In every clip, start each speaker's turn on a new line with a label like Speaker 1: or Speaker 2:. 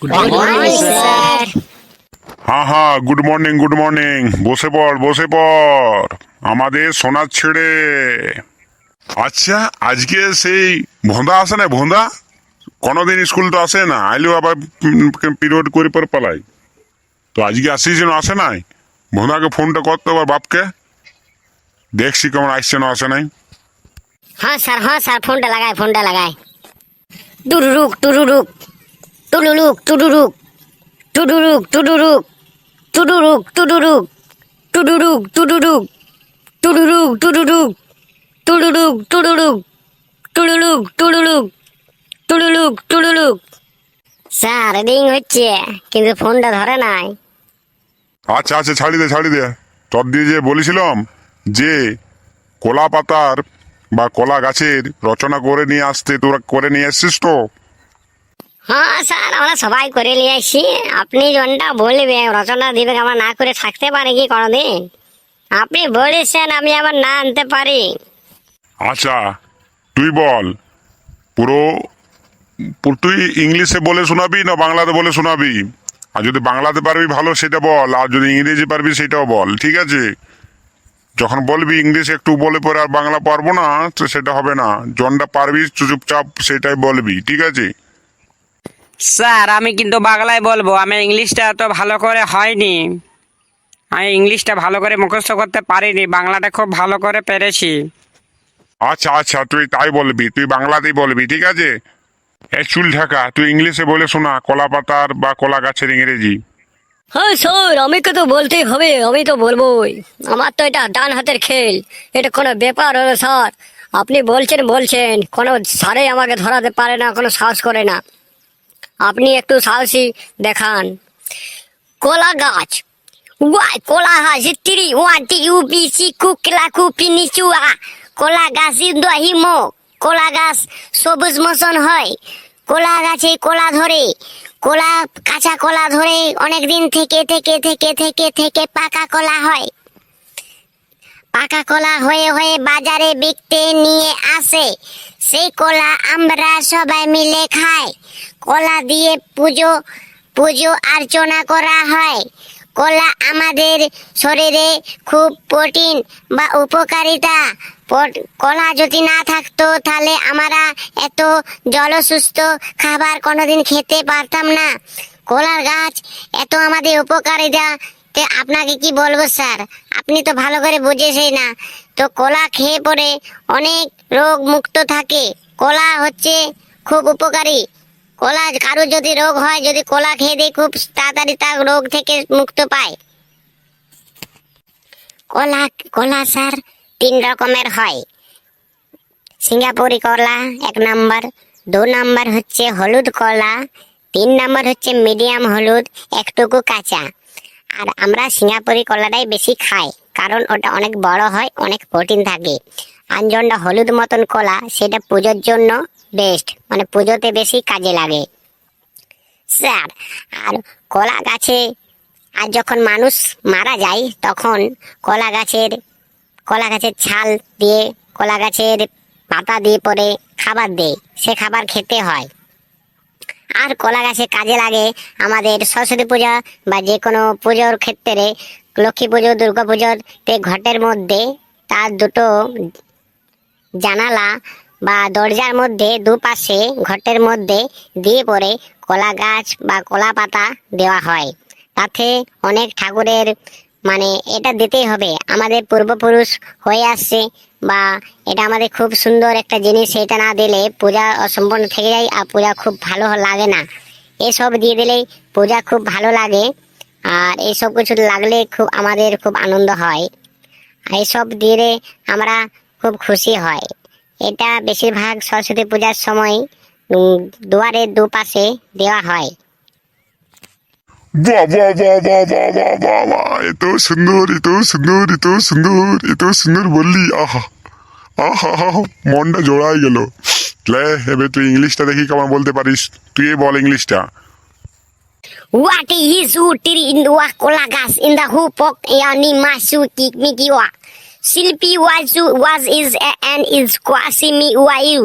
Speaker 1: Good morning sir
Speaker 2: হ্যাঁ হ্যাঁ good morning good morning বসে পড় বসে পড়। আমাদের সোনার ছেড়ে। আচ্ছা আজকে সেই ভোঁদা আসে না ভোঁদা? কোনোদিন স্কুল তো আসে না আইলেও আবার পিরিয়ড করে পর পালাই। তো আজকে আসিস যেন আসে নাই? ভোঁদাকে ফোনটা করতে আবার বাপকে। দেখছি কেমন আসছে না আসে নাই।
Speaker 1: হ্যাঁ স্যার হ্যাঁ স্যার ফোনটা লাগায় ফোনটা লাগায় টুরুরুক টুরুরুক টুলুলুক টুডুরুক টুডুরুক টুডুরুক টুডুরুক টুডুরুক টুডুরুক টুডুরুক টুডুরুক টুডুরুক টুডুরুক টুডুরুক টুডুরুক টুডুরুক টুডুরুক টুডুরুক স্যার রিং হচ্ছে, কিন্তু ফোনটা ধরে নাই।
Speaker 2: আচ্ছা আচ্ছা ছাড়ি দে ছাড়ি দে। তোর দিয়ে যে বলেছিলাম যে কলা পাতার বা কলা গাছের রচনা করে নিয়ে আসতে, তোরা করে নিয়ে আসছিস তো?
Speaker 1: হ্যাঁ স্যার, আমরা সবাই করে নিয়ে আসছি আপনি জনটা বলবেন? রচনা দিবে, আমার না করে থাকতে পারে কি কোনোদিন? আপনি বলেছেন, আমি আবার না আনতে পারি।
Speaker 2: আচ্ছা তুই বল। পুরো তুই ইংলিশে বলে শোনাবি না বাংলাতে বলে শোনাবি? আর যদি বাংলাতে পারবি ভালো, সেটা বল। আর যদি ইংরেজি পারবি, সেটাও বল। ঠিক আছে? যখন বলবি ইংলিশ, একটু বলে পরে আর বাংলা পারব না, তো সেটা হবে না। জনটা পারবি চুপচাপ সেটাই বলবি। ঠিক আছে?
Speaker 3: স্যার আমি কিন্তু বাংলায় বলব আমি ইংলিশটা তো ভালো করে হয়নি। আমি ইংলিশটা ভালো করে মুখস্থ করতে পারিনি বাংলাটা খুব ভালো করে পেরেছি।
Speaker 2: আচ্ছা আচ্ছা তুই তাই বলবি তুই বাংলাতেই বলবি ঠিক আছে? এ চুল ঢাকা তুই ইংলিশে বলে শোনা কলা পাতার বা কলা গাছের ইংরেজি।
Speaker 1: হ্যাঁ স্যার আমাকে তো বলতেই হবে আমি তো বলবোই। আমার তো এটা ডান হাতের খেল এটা কোনো ব্যাপার হলো স্যার। আপনি বলছেন বলছেন কোনো সারে আমাকে ধরাতে পারে না কোনো সাহস করে না। আপনি একটু সাহসী দেখান। কলা গাছ। ওয়াই কলা গাছ তিরি ওয়ান টি, ইউ বি সি কু কেলা গাছ দহি মো। কলা গাছ সবুজ মতন হয়। কলা গাছে কলা ধরে। কলা, কাঁচা কলা ধরে অনেক দিন থেকে থেকে থেকে থেকে থেকে পাকা কলা হয়। পাকা কলা হয়ে হয়ে বাজারে বিকতে নিয়ে আসে। সেই কলা আমরা সবাই মিলে খাই। কলা দিয়ে পুজো পুজো অর্চনা করা হয়। কলা আমাদের শরীরে খুব প্রোটিন বা উপকারিতা। কলা যদি না থাকতো তাহলে আমরা এত জলসুস্থ খাবার কোনোদিন খেতে পারতাম না। কলার গাছ এত আমাদের উপকারিতা। আপনাকে কি বলব স্যার? আপনি তো ভালো করে বুঝেছেন না। তো কলা খেয়ে পরে অনেক রোগ মুক্ত থাকে। কলা হচ্ছে খুব উপকারী। কলা কারও যদি রোগ হয়, যদি কলা খেয়ে দেয়, খুব তাড়াতাড়ি তার রোগ থেকে মুক্ত পায়। কলা কলা স্যার তিন রকমের হয়। সিঙ্গাপুরি কলা এক নাম্বার, দু নাম্বার হচ্ছে হলুদ কলা, তিন নাম্বার হচ্ছে মিডিয়াম হলুদ, একটুকু কাঁচা। আর আমরা সিঙ্গাপুরি কলাটাই বেশি খাই। কারণ ওটা অনেক বড় হয়, অনেক প্রোটিন থাকে। আঞ্জনটা হলুদ মতন কলা, সেটা পুজোর জন্য বেস্ট মানে পুজোতে বেশি কাজে লাগে। স্যার, আর কলা গাছে, আর যখন মানুষ মারা যায়, তখন কলা গাছের কলা গাছের ছাল দিয়ে, কলা গাছের পাতা দিয়ে পরে খাবার দেয়, সে খাবার খেতে হয়। আর কলা গাছে কাজে লাগে আমাদের সরস্বতী পূজা বা যে কোনো পুজোর ক্ষেত্রে লক্ষ্মী পুজো, দুর্গা পুজোতে ঘটের মধ্যে তার দুটো জানালা বা দরজার মধ্যে দুপাশে ঘটের মধ্যে দিয়ে পরে কলা গাছ বা কলা পাতা দেওয়া হয়। তাতে অনেক ঠাকুরের মানে এটা দিতেই হবে। আমাদের পূর্বপুরুষ হয়ে আসছে বা এটা আমাদের খুব সুন্দর একটা জিনিস, এটা না দিলে পূজা অসম্পূর্ণ থেকে যায় আর পূজা খুব ভালো লাগে না। এসব দিয়ে দিলেই পূজা খুব ভালো লাগে। আর এইসব কিছু লাগলে খুব আমাদের খুব আনন্দ হয় এইসব দিলে আমরা খুব খুশি হয় এটা বেশিরভাগ সরস্বতী পূজার সময় দুয়ারের দুপাশে দেওয়া হয়
Speaker 2: বাহ বাহ বাহ বাহ বাহ বাহ বাহ বাহ এত সুন্দর এত সুন্দর এত সুন্দর এত সুন্দর বললি আহা আহা, মনটা জোড়াই গেল লে এবার তুই ইংলিশটা দেখি কেমন বলতে পারিস তুই বল ইংলিশটা
Speaker 1: What is utir in the wakolagas in the hupok yani masu kikmikiwa? শিল্পী ওয়াজু ওয়াজ ইজ অ্যান ইজ কোয়াসিমি ওয়াইউ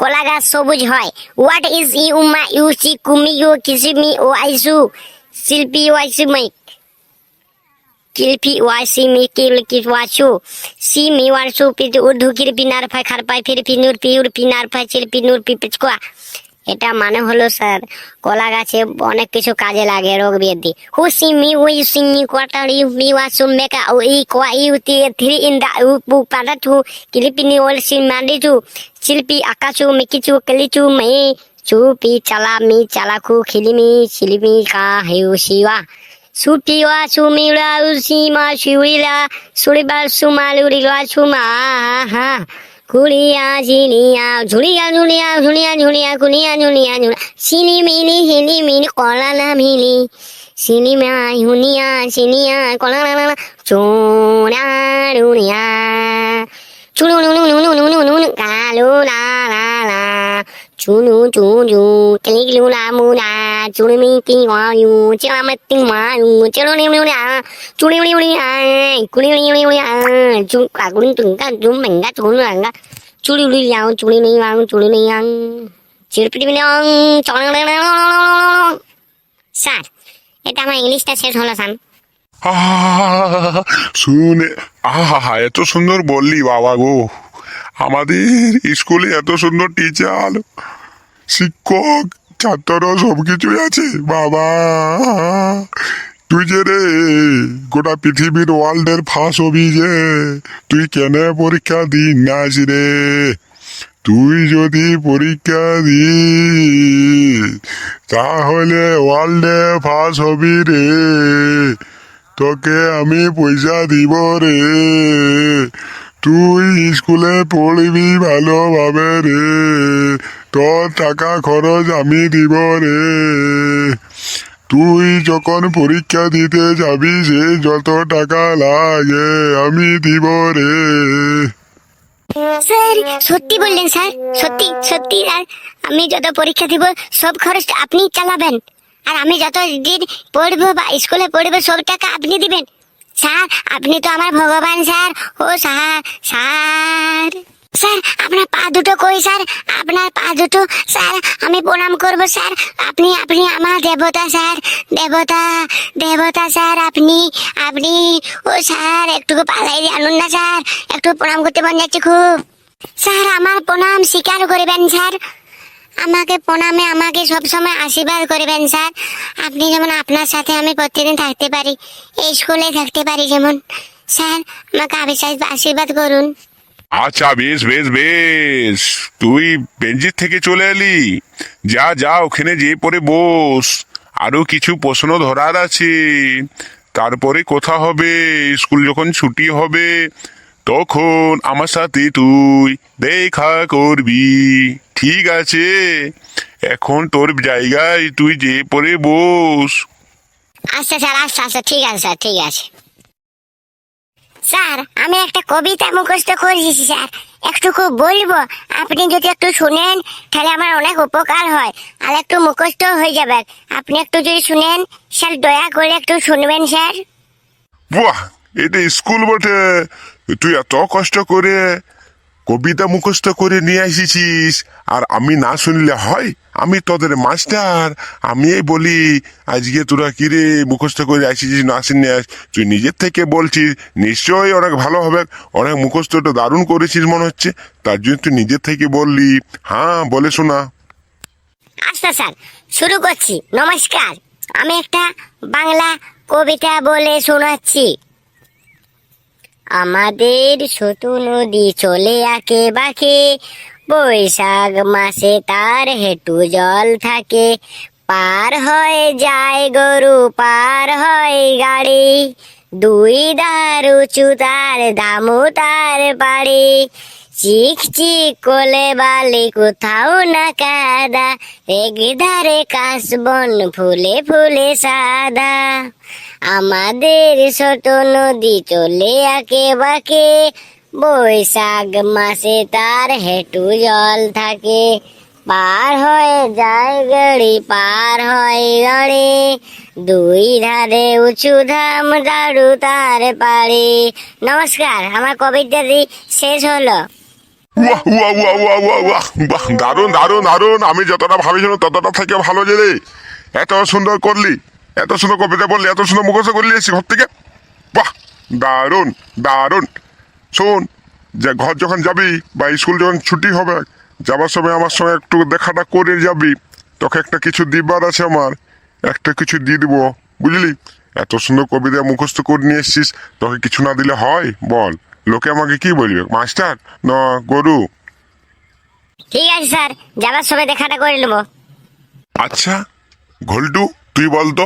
Speaker 1: কলা গাছ সবুজ হয় হোয়াট ইজ ইউমা ইউসি কুমি ইউ কিসিমি ওয়াইসু শিল্পী ওয়াইসিমি কিলপি ওয়াইসিমি কিল কিওয়াসু সিমি ওয়ারসু পিত উর্ধু কিরপি নারফাই খারপাই ফিরপি নূরপি উর্পি নারফাই চিলপি নূরপি পিচকুয়া এটা মানে হলো স্যার, কলা গাছে অনেক কিছু কাজে লাগে রোগ ব্যাধি। Who see me we see me quarter you me ওয়াসু মেকা, ও ই কোয়া ইউ তি, থ্রি ইন দা, উ পু পাদা টু কিলিপিনি ওল, সি মান্ডি টু শিল্পী, আকাশু, মিকিচু, কেলিচু, মে, চুপি, চালা, মি চালাকু খিলিমি ছিলিমি কা হেউ শিওয়া সুটিওয়া সুমিলা উসিমা শিউইলা সুরিবা সুমালুরিলা সুমা হা। কুড়িয়া ঝুলিয়া ঝুলিয়া ঝুলিয়া কুলিয়া ঝুলিয়া ঝুলিয়া সিনি মিনি হিনি মিনি কলা না মিলি। সিনিমা হুনিয়া সিনিয়া কলা না না চোরা রুনিয়া চুনু নুনু নুনু নুনু নুনু কালু লা লা লা। চুনু চু চু কেলি কিলু লা, মু না চুনি মি কি ওয়া ইউ চিলা মে তি মা নি নি নি আ চুনি নি নি আ কুনি নি নি নি আ চু কা কুনি তুং কা চু মেং কা চু না গা চুলি লি ইয়াং চুলি নি ইয়াং চুলি নি ইয়াং চিরপিটি মিনিয়ং চং স্যার, এটা আমার ইংলিশটা শেষ হলো, স্যার।
Speaker 2: শুনে, আহা, এত সুন্দর বললি বাবা গো। আমাদের স্কুলে এত সুন্দর টিচার শিক্ষক ছাত্র সব কিছুই আছে, বাবা। তুই যে রে, গোটা পৃথিবীর ওয়ার্ল্ডের ফাঁস হবি যে, তুই কেন পরীক্ষা দিন নাস রে? তুই যদি পরীক্ষা দিস, তাহলে ওয়ার্ল্ডে ফাঁস হবি রে। তোকে আমি পয়সা দিব রে। তুই স্কুলে পড়বি ভালোভাবে রে। তোর টাকা খরচ আমি দিব রে। তুই যখন পরীক্ষা দিতে যাবি, সে যত টাকা লাগে আমি দিব রে।
Speaker 1: স্যার, সত্যি বললেন স্যার। সত্যি সত্যি, আর আমি যত পরীক্ষা দিব, সব খরচ আপনি চালাবেন। আর আমি যত দিন পড়ব বা স্কুলে পড়ব, সব টাকা আপনি দিবেন। স্যার, আপনি তো আমার ভগবান, স্যার। ও স্যার স্যার। স্যার, আপনার পা দুটো কই, স্যার? আপনার পা দুটো, স্যার, আমি প্রণাম করব, স্যার। আপনি আপনি আমার দেবতা, স্যার। দেবতা দেবতা, স্যার, আপনি আপনি। ও স্যার একটু পালাই আনুন না, স্যার। একটু প্রণাম করতে মন যাচ্ছে খুব। স্যার, আমার প্রণাম স্বীকার করবেন, স্যার। আমাকে প্রণামে আমাকে সবসময় আশীর্বাদ করবেন, স্যার। আপনি যেমন আপনার সাথে আমি প্রতিদিন থাকতে পারি, এই স্কুলে থাকতে পারি যেমন। স্যার, আমাকে আশীর্বাদ করুন।
Speaker 2: আচ্ছা বেশ বেশ বেশ। তুই বেঞ্জির থেকে চলে এলি। যা যা, ওখানে যে পরে বস। আরও কিছু প্রশ্ন ধরার আছে। তারপরে কথা হবে। স্কুল যখন ছুটি হবে, তখন আমার সাথে তুই দেখা করবি। ঠিক আছে। এখন তোর জায়গায় তুই যে পরে বস।
Speaker 1: আচ্ছা স্যার আচ্ছা আচ্ছা ঠিক আছে স্যার ঠিক আছে। স্যার আমি একটা কবিতা মুখস্থ করেছি স্যার। একটুকু বলব? আপনি যদি একটু শুনেন তাহলে আমার অনেক উপকার হয়। আর একটু মুখস্থ হয়ে যাবে। আপনি একটু যদি শুনেন স্যার দয়া করে একটু শুনবেন স্যার।
Speaker 2: বাহ এটা স্কুল বটে। তুই এত কষ্ট করে কবিতা মুখস্থ করে নিয়ে এসেছিস। আর আমি না শুনলে হয়? আমি তোদের মাস্টার। আমি বলি, আজকে তোরা কিরে মুখস্থ করে আসিছিস না শুনে আস? তুই নিজের থেকে বলছিস, নিশ্চয়ই অনেক ভালো হবে। অনেক মুখস্থটা দারুণ করেছিস মনে হচ্ছে। তার জন্য তুই নিজের থেকে বললি। হ্যাঁ বলে শোনা।
Speaker 1: আচ্ছা স্যার, শুরু করছি। নমস্কার। আমি একটা বাংলা কবিতা বলে শোনাচ্ছি। আমাদের ছোট নদী চলে আঁকে বাঁকে। বৈশাখ মাসে তার হেঁটু জল থাকে। পার হয়ে যায় গরু, পার হয় গাড়ি। দুই ধার উঁচু, তার দামু তার বাড়ি। চিক চিক কোলে বালি, কোথাও না কাদা। এক ধারে কাশবন ফুলে ফুলে সাদা। আমাদের ছোট নদী চলে আঁকে বাঁকে, বৈশাখ মাসে তার হেঁটু জল থাকে। পার হয়ে যায় গাড়ি, পার হয় গাড়ি। দুই ধারে উঁচু ধাম দারু তার পাড়ি। নমস্কার, আমার কবিতাটি শেষ হলো।
Speaker 2: বাহ দারুণ দারুণ আমি যতটা ভাবিছিলাম ততটা থেকে ভালো যে এত সুন্দর করলি। এত সুন্দর কবিতা বললি এত সুন্দর মুখস্থ করলি এসি ঘর থেকে। বাহ দারুণ দারুণ। শোন যে ঘর যখন যাবি বা স্কুল যখন ছুটি হবে যাবার সময় আমার সঙ্গে একটু দেখাটা করে যাবি। তোকে একটা কিছু দিবার আছে আমার একটা কিছু দিয়ে দিব বুঝলি? এত সুন্দর কবিতা মুখস্থ করে নিয়ে এসছিস তোকে কিছু না দিলে হয়? বল লোকে আমাকে কি বলবে? মাস্টার? না গরু।
Speaker 1: ঠিক আছে স্যার যাবার সময় দেখাটা করে নেব।
Speaker 2: আচ্ছা ঘোলটু তুই বলতো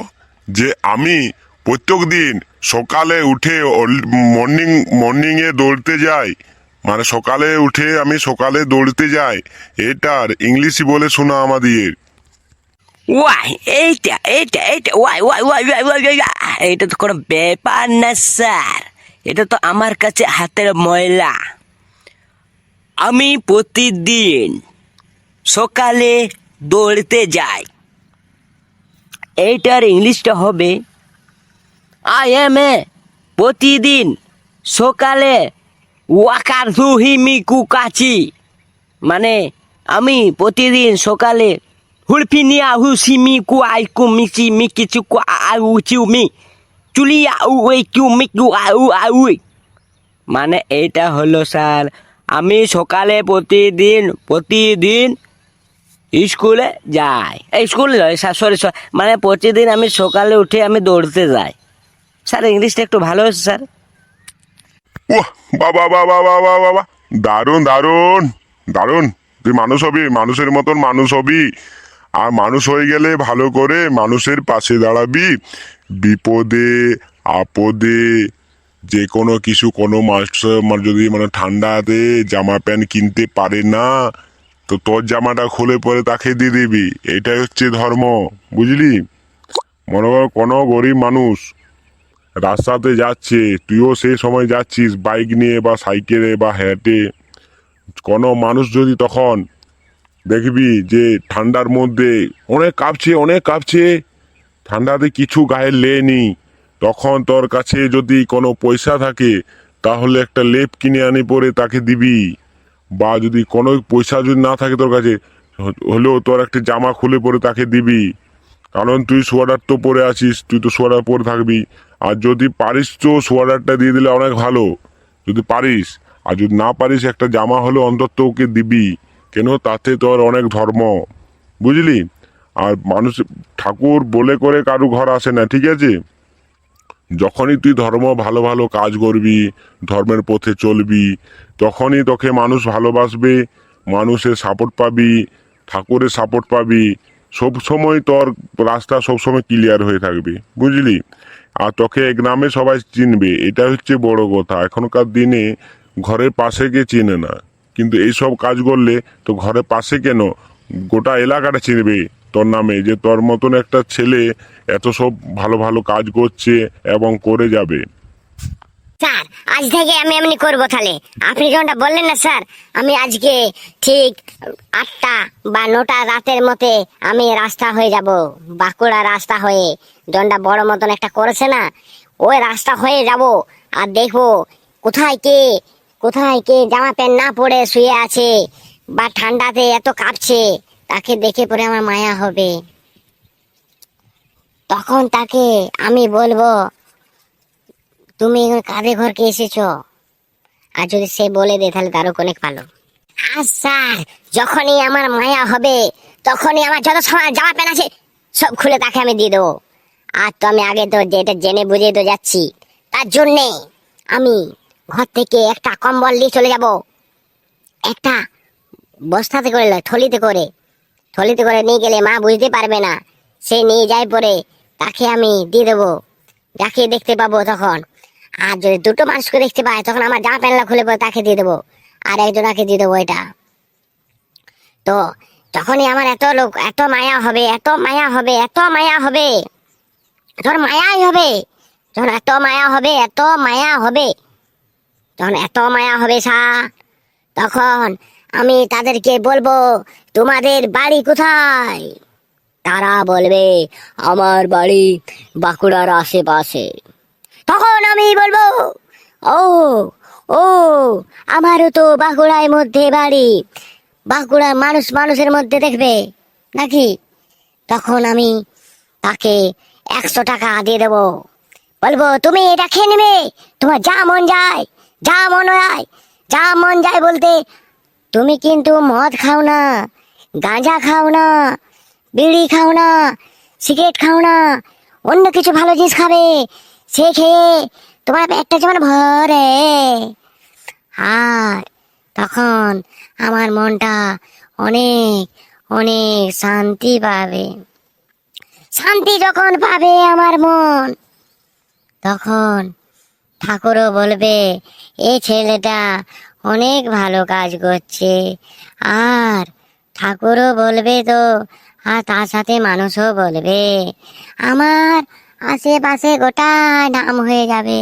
Speaker 2: যে আমি প্রত্যেক দিন সকালে উঠে মর্নিং মর্নিংয়ে দৌড়তে যাই। মানে সকালে উঠে আমি সকালে দৌড়তে যাই। এটার ইংলিশই বলে শোনা আমাদের।
Speaker 4: ওয়াই এইটা এইটা এইটা Y Y Y Y Y Y, এটা তো কোনো ব্যাপার না স্যার। এটা তো আমার কাছে হাতের ময়লা। আমি প্রতিদিন সকালে দৌড়তে যাই। এইটার ইংলিশটা হবে আই এম এ প্রতিদিন সকালে ওয়াকার সুহিমি কুকাচি মানে আমি প্রতিদিন সকালে হুলফিনিয়া হুসিমি কু আই কু মিচি মিকি চুকু আউ চিউ মি চুলি আউ ওই কিউ মিকু আউ আউ মানে এইটা হলো স্যার, আমি সকালে প্রতিদিন প্রতিদিন স্কুলে যাই। স্কুলে নয় সরি সরি মানে প্রতিদিন আমি সকালে উঠে আমি দৌড়তে যাই। স্যার, ইংলিশটা একটু ভালো হচ্ছে স্যার।
Speaker 2: ওহ বাবা বাবা বাবা বাবা দারুণ দারুণ দারুণ। তুই মানুষ হবি, মানুষের মতন মানুষ হবি। আর মানুষ হয়ে গেলে ভালো করে মানুষের পাশে দাঁড়াবি। বিপদে, আপদে, যে কোনো কিছু কোনো মাস্টার যদি মানে ঠান্ডাতে জামা প্যান্ট কিনতে পারে না তো তোর জামাটা খুলে পরে তাকে দিয়ে দিবি। এটাই হচ্ছে ধর্ম, বুঝলি? মনে কর কোনো গরিব মানুষ রাস্তাতে যাচ্ছে, তুইও সেই সময় যাচ্ছিস বাইক নিয়ে বা সাইকেলে বা হেঁটে। কোনো মানুষ যদি তখন দেখবি যে ঠান্ডার মধ্যে অনেক কাঁপছে অনেক কাঁপছে, ঠান্ডাতে কিছু গায়ে লেনি, তখন তোর কাছে যদি কোনো পয়সা থাকে, তাহলে একটা লেপ কিনে আনি পরে তাকে দিবি। বা যদি কোনো পয়সা যদি না থাকে তোর কাছে হলেও তোর একটা জামা খুলে পরে তাকে দিবি। কারণ তুই সোয়াটার তো পরে আছিস, তুই তো সোয়াটার পরে থাকবি। আর যদি পারিস তো সোয়াটারটা দিয়ে দিলে অনেক ভালো। যদি পারিস, আর যদি না পারিস, একটা জামা হলে অন্তত ওকে দিবি। কেন? তাতে তোর অনেক ধর্ম। বুঝলি? আর মানুষ, ঠাকুর বলে করে কারু ঘর আসে না, ঠিক আছে? যখনই তুই ধর্ম ভালো ভালো কাজ করবি, ধর্মের পথে চলবি তখনই তোকে মানুষ ভালোবাসবে, মানুষের সাপোর্ট পাবি, ঠাকুরের সাপোর্ট পাবি। সব সময় তোর রাস্তা সব সময় ক্লিয়ার হয়ে থাকবে, বুঝলি? আর তোকে এই গ্রামে সবাই চিনবে এটা হচ্ছে বড় কথা। এখনকার দিনে ঘরের পাশে কে চিনে না। কিন্তু এইসব কাজ করলে তো ঘরের পাশে কেন? গোটা এলাকাটা চিনবে তোর নামে যে তোর মতন একটা ছেলে এত সব ভালো ভালো কাজ করছে এবং করে যাবে।
Speaker 1: স্যার, আজ থেকে আমি এমনি করব তাহলে। আপনি যেমনটা বললেন না, স্যার, আমি আজকে ঠিক আটটা বা নটা রাতের মতে আমি রাস্তা হয়ে যাব, বাঁকুড়া রাস্তা হয়ে। যেমনটা বড় মতন একটা করেছে না, ওই রাস্তা হয়ে যাব আর দেখব কোথায় কে কোথায় কে জামা প্যান্ট না পরে শুয়ে আছে বা ঠান্ডাতে এত কাঁপছে, তাকে দেখে পরে আমার মায়া হবে। তখন তাকে আমি বলব তুমি কাঁধে ঘরকে এসেছ। আর যদি সে বলে দে তাহলে তারও অনেক ভালো আর স্যার, যখনই আমার মায়া হবে, তখনই আমার যত সময় জামা প্যান্ট আছে, সব খুলে তাকে আমি দিয়ে দেবো। আর তো আমি আগে তো যেটা জেনে বুঝে তো যাচ্ছি, তার জন্যে আমি ঘর থেকে একটা কম্বল নিয়ে চলে যাব। একটা বস্তাতে করে থলিতে করে। থলিতে করে নিয়ে গেলে মা বুঝতে পারবে না, সে নিয়ে যায় পরে তাকে আমি দিয়ে দেবো। যাকে দেখতে পাবো তখন। আর যদি দুটো মানুষকে দেখতে পাই তখন আমার জামা প্যান্টলা খুলে পরে তাকে দিয়ে দেবো। আর একজনাকে দিয়ে দেবো এটা। তো তখনই আমার এত লোক, এত মায়া হবে, এত মায়া হবে, এত মায়া হবে। তোর মায়াই হবে। যখন এত মায়া হবে, এত মায়া হবে। যখন এত মায়া হবে সা। তখন আমি তাদেরকে বলব, তোমাদের বাড়ি কোথায়? তারা বলবে, আমার বাড়ি বাঁকুড়ার আশেপাশে। তখন আমি বলব, ও ও, আমারও তো বাঁকুড়ার মধ্যে বাড়ি। বাঁকুড়ার মানুষ মানুষের মধ্যে দেখবে, নাকি? তখন আমি তাকে একশো টাকা দিয়ে দেবো। বলব, তুমি এটা খেয়ে নেবে, তোমার যা মন যায়, যা মন হয়, যা মন যায় বলতে, তুমি কিন্তু মদ খাও না, গাঁজা খাও না, বিড়ি খাও না, সিগারেট খাও না, অন্য কিছু ভালো জিনিস খাবে সে খেয়ে তোমার পেটটা যেমন ভরে, আর তখন আমার মনটা অনেক অনেক শান্তি পাবে। শান্তি যখন পাবে আমার মন, তখন ঠাকুরও বলবে এই ছেলেটা অনেক ভালো কাজ করছে। আর ঠাকুরও বলবে তো, আর তার সাথে মানুষও বলবে, আমার আশেপাশে গোটা নাম হয়ে যাবে।